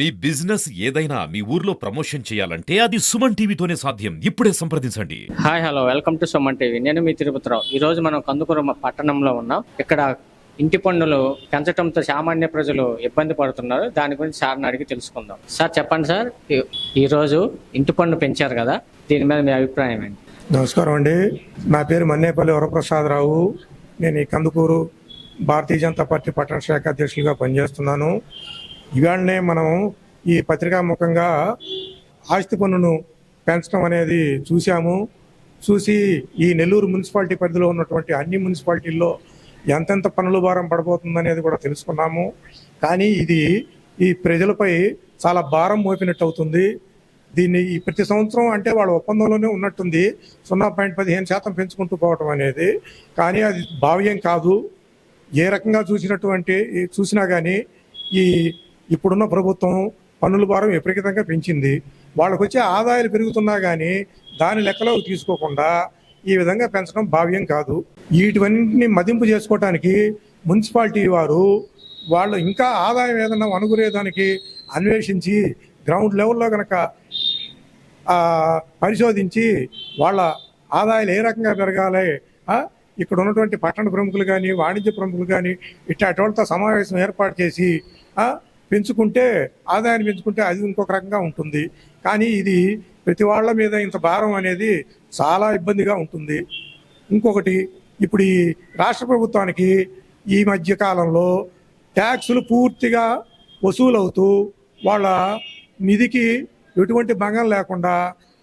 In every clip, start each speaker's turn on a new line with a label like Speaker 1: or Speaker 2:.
Speaker 1: మీ business ఏదైనా మీ ఊర్లో promotion చేయాలంటే అది సుమన్ టీవీతోనే సాధ్యం. ఇప్పుడే సంప్రదించండి.
Speaker 2: Hi hello. Welcome to Suman TV. నేను మీ తిరుపతిరావు. ఈ రోజు మనం కందుకూరు పట్టణంలో ఉన్నాం. ఇక్కడ ఇంటి పన్నులు పెంచడంతో సామాన్య ప్రజలు ఇబ్బంది పడుతున్నారు. దాని గురించి సార్ని అడిగి తెలుసుకుందాం. సార్ చెప్పండి సార్. ఈ- ఈ రోజు ఇంటి పన్ను పెంచారు కదా. దీని మీద మీ అభిప్రాయం ఏంటి?
Speaker 3: నమస్కారం అండి. నా పేరు మన్నేపల్లి వరప్రసాదరావు. నేను ఈ కందుకూరు భారతీయ జనతా పార్టీ పట్టణ శాఖ అధ్యక్షులుగా పనిచేస్తున్నాను. ఇవాళనే మనం ఈ పత్రికా ముఖంగా ఆస్తి పన్నును పెంచడం అనేది చూశాము. చూసి ఈ నెల్లూరు మున్సిపాలిటీ పరిధిలో ఉన్నటువంటి అన్ని మున్సిపాలిటీల్లో ఎంతెంత పనుల భారం పడబోతుందనేది కూడా తెలుసుకున్నాము. కానీ ఇది ఈ ప్రజలపై చాలా భారం మోపినట్టు అవుతుంది దీన్ని ఈ ప్రతి సంవత్సరం అంటే వాళ్ళ ఒప్పందంలోనే ఉన్నట్టుంది. సున్నా పాయింట్ పదిహేను శాతం పెంచుకుంటూ పోవటం అనేది. కానీ అది భావ్యం కాదు. ఏ రకంగా చూసినటువంటి చూసినా కానీ ఈ ఇప్పుడున్న ప్రభుత్వం పన్నుల భారం విపరీతంగా పెంచింది. వాళ్ళకు వచ్చే ఆదాయాలు పెరుగుతున్నా కానీ దాని లెక్కలోకి తీసుకోకుండా ఈ విధంగా పెంచడం భావ్యం కాదు. వీటివన్నింటినీ మదింపు చేసుకోవటానికి మున్సిపాలిటీ వారు వాళ్ళు ఇంకా ఆదాయం ఏదన్నా అనుకునేదానికి అన్వేషించి గ్రౌండ్ లెవెల్లో కనుక పరిశోధించి వాళ్ళ ఆదాయాలు ఏ రకంగా పెరగాలి ఇక్కడ ఉన్నటువంటి పట్టణ ప్రముఖులు కానీ వాణిజ్య ప్రముఖులు కానీ ఇట్లాంటి వాళ్ళతో సమావేశం ఏర్పాటు చేసి పెంచుకుంటే ఆదాయాన్ని పెంచుకుంటే అది ఇంకొక రకంగా ఉంటుంది. కానీ ఇది ప్రతి వాళ్ళ మీద ఇంత భారం అనేది చాలా ఇబ్బందిగా ఉంటుంది. ఇంకొకటి ఇప్పుడు ఈ రాష్ట్ర ప్రభుత్వానికి ఈ మధ్య కాలంలో ట్యాక్సులు పూర్తిగా వసూలవుతూ వాళ్ళ నిధికి ఎటువంటి భంగం లేకుండా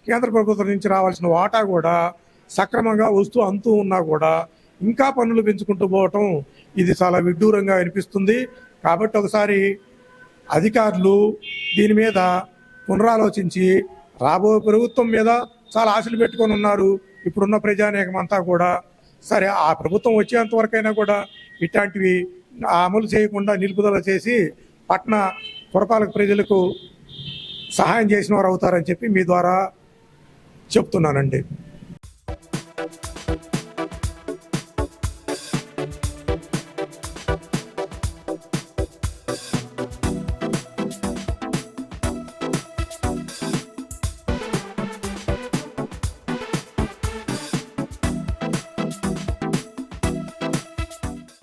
Speaker 3: కేంద్ర ప్రభుత్వం నుంచి రావాల్సిన వాటా కూడా సక్రమంగా వస్తూ అంతూ ఉన్నా కూడా ఇంకా పన్నులు పెంచుకుంటూ పోవటం ఇది చాలా విడ్డూరంగా అనిపిస్తుంది. కాబట్టి ఒకసారి అధికారులు దీని మీద పునరాలోచించి రాబో ప్రభుత్వం మీద చాలా ఆశలు పెట్టుకొని ఉన్నారు. ఇప్పుడున్న ప్రజానేకం అంతా కూడా సరే ఆ ప్రభుత్వం వచ్చేంత వరకైనా కూడా ఇట్లాంటివి అమలు చేయకుండా నిలుపుదల చేసి పట్టణ పురపాలక ప్రజలకు సహాయం చేసిన వారు అవుతారని చెప్పి మీ ద్వారా చెప్తున్నానండి.